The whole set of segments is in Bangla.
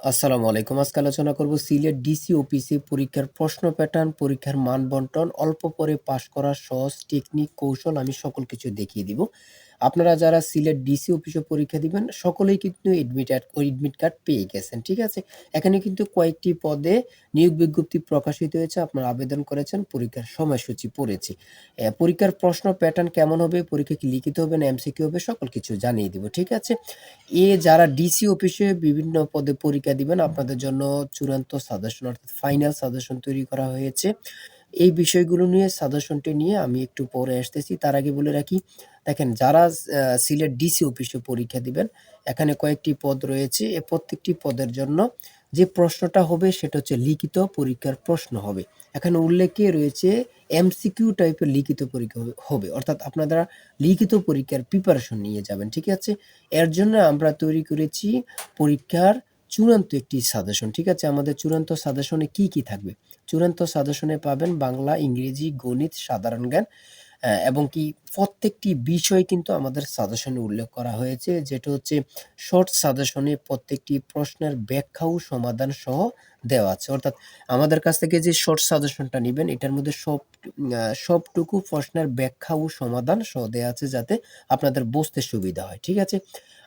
আসসালামু আলাইকুম। আজকে আলোচনা করব সিলেট ডিসি অফিসে পরীক্ষার প্রশ্ন প্যাটার্ন, পরীক্ষার মান বন্টন, অল্প পরে পাশ করার সহজ টেকনিক, কৌশল আমি সকল কিছু দেখিয়ে দিব। আপনারা যারা সিলেট ডিসি অফিসে পরীক্ষা দিবেন সকলেই কিন্তু এডমিট এডমিট কার্ড পেয়ে গেছেন। ঠিক আছে? এখানে কিন্তু কয়েকটি পদে নিয়োগ বিজ্ঞপ্তি প্রকাশিত হয়েছে। আপনারা আবেদন করেছেন, পরীক্ষার সময়সূচি পড়েছি। পরীক্ষার প্রশ্ন প্যাটার্ন কেমন হবে, পরীক্ষা কি লিখিত হবে না এমসিকিউ হবে সকল কিছু জানিয়ে দিব। ঠিক আছে? এ যারা ডিসি অফিসে বিভিন্ন পদে পরীক্ষা দিবেন আপনাদের জন্য চূড়ান্ত সাজেশন অর্থাৎ ফাইনাল সাজেশন তৈরি করা হয়েছে। এই বিষয়গুলো নিয়ে সাজেশনটি নিয়ে আমি একটু পরে আসতেছি। তার আগে বলে রাখি, দেখেন যারা সিলেট ডিসি অফিসে পরীক্ষা দিবেন, এখানে কয়েকটি পদ রয়েছে। এ প্রত্যেকটি পদের জন্য যে প্রশ্নটা হবে সেটা হচ্ছে লিখিত পরীক্ষার প্রশ্ন হবে। এখানে উল্লেখে রয়েছে এমসিকিউ টাইপের লিখিত পরীক্ষা হবে। অর্থাৎ আপনারা লিখিত পরীক্ষার প্রিপারেশন নিয়ে যাবেন। ঠিক আছে? এর জন্য আমরা তৈরি করেছি পরীক্ষার চূড়ান্ত একটি সাজেশন। ঠিক আছে? আমাদের চূড়ান্ত সাজেশনে কি, কি থাকবে? চূড়ান্ত সাজেশনে পাবেন বাংলা, ইংরেজি, গণিত, সাধারণ জ্ঞান এবং কি প্রত্যেকটি বিষয় কিন্তু আমাদের সাজেশনে উল্লেখ করা হয়েছে। যেটা হচ্ছে শর্ট সাজেশনে প্রত্যেকটি প্রশ্নের ব্যাখ্যা ও সমাধান সহ দেওয়া আছে। অর্থাৎ আমাদের কাছ থেকে যে শর্ট সাজেশনটা নেবেন, এটার মধ্যে সব সবটুকু প্রশ্নের ব্যাখ্যা ও সমাধান সহ দেওয়া আছে যাতে আপনাদের বুঝতে সুবিধা হয়। ঠিক আছে?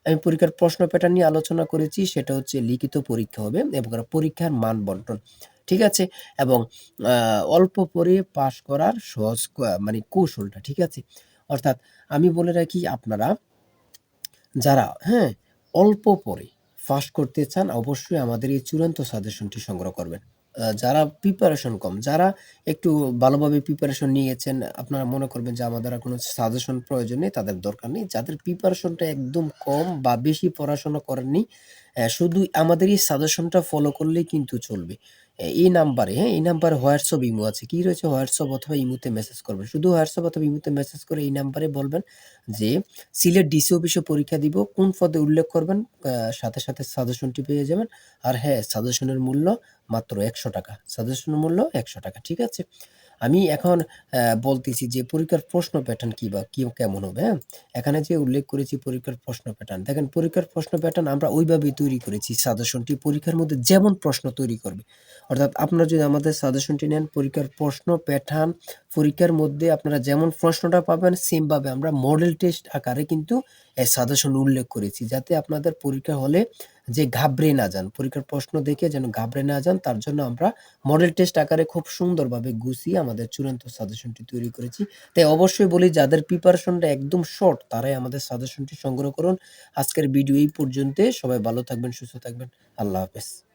আমি পরীক্ষার প্রশ্ন প্যাটার্ন নিয়ে আলোচনা করেছি। সেটা হচ্ছে লিখিত পরীক্ষা হবে এবং পরীক্ষার মান বন্টন। ঠিক আছে? এবং অল্প পরে পাস করার সহজ মানে কৌশলটা। ঠিক আছে? অর্থাৎ আমি বলে রাখি আপনারা যারা, হ্যাঁ? অল্প পরে পাস করতে চান অবশ্যই আমাদের এই চূড়ান্ত সাজেশনটি সংগ্রহ করবেন। যারা প্রিপারেশন কম, যারা একটু ভালোভাবে প্রিপারেশন নিয়েছেন, আপনারা মনে করবেন যে আমাদের কোনো সাজেশন প্রয়োজন নেই, তাদের দরকার নেই। যাদের প্রিপারেশনটা একদম কম বা বেশি পড়াশোনা করেননি, শুধু আমাদের এই সাজেশনটা ফলো করলেই কিন্তু চলবে। এই নাম্বারে, হ্যাঁ? এই নাম্বারে হোয়াটসঅ্যাপ, ইমো আছে। কি রয়েছে? হোয়াটসঅ্যাপ অথবা ইমোতে মেসেজ করবেন। শুধু হোয়াটসঅ্যাপ অথবা ইমোতে মেসেজ করে এই নাম্বারে বলবেন যে সিলেট ডিসি অফিসে পরীক্ষা দিব। কোন পদে উল্লেখ করবেন, সাথে, সাথে সাজেশনটি পেয়ে যাবেন। আর হ্যাঁ, সাজেশনের মূল্য মাত্র ৳১০০ সাজেশনের মূল্য ৳১০০ ঠিক আছে? আমি এখন বলতেছি যে পরীক্ষার প্রশ্ন প্যাটার্ন কি বা কি কেমন হবে, হ্যাঁ? এখানে যে উল্লেখ করেছি পরীক্ষার প্রশ্ন প্যাটার্ন। দেখেন পরীক্ষার প্রশ্ন প্যাটার্ন আমরা ওইভাবেই তৈরি করেছি সাজেশনটি পরীক্ষার মধ্যে যেমন প্রশ্ন তৈরি করবে। অর্থাৎ আপনারা যদি আমাদের সাজেশনটি নেন পরীক্ষার প্রশ্ন প্যাটার্ন, পরীক্ষার মধ্যে আপনারা যেমন প্রশ্নটা পাবেন সেম ভাবে আমরা মডেল টেস্ট আকারে কিন্তু এই সাজেশন উল্লেখ করেছি। যাতে আপনাদের পরীক্ষা হলে যে ঘাবড়ে না যান। পরীক্ষার প্রশ্ন দেখে যেন ঘাবড়ে না যান তার জন্য আমরা মডেল টেস্ট আকারে খুব সুন্দরভাবে গুছিয়ে আমাদের চূড়ান্ত সাজেশনটি তৈরি করেছি। তাই অবশ্যই বলি যাদের প্রিপারেশনটা একদম শর্ট তারাই আমাদের সাজেশনটি সংগ্রহ করুন। আজকের ভিডিও এই পর্যন্ত সবাই ভালো থাকবেন, সুস্থ থাকবেন। আল্লাহ হাফেজ।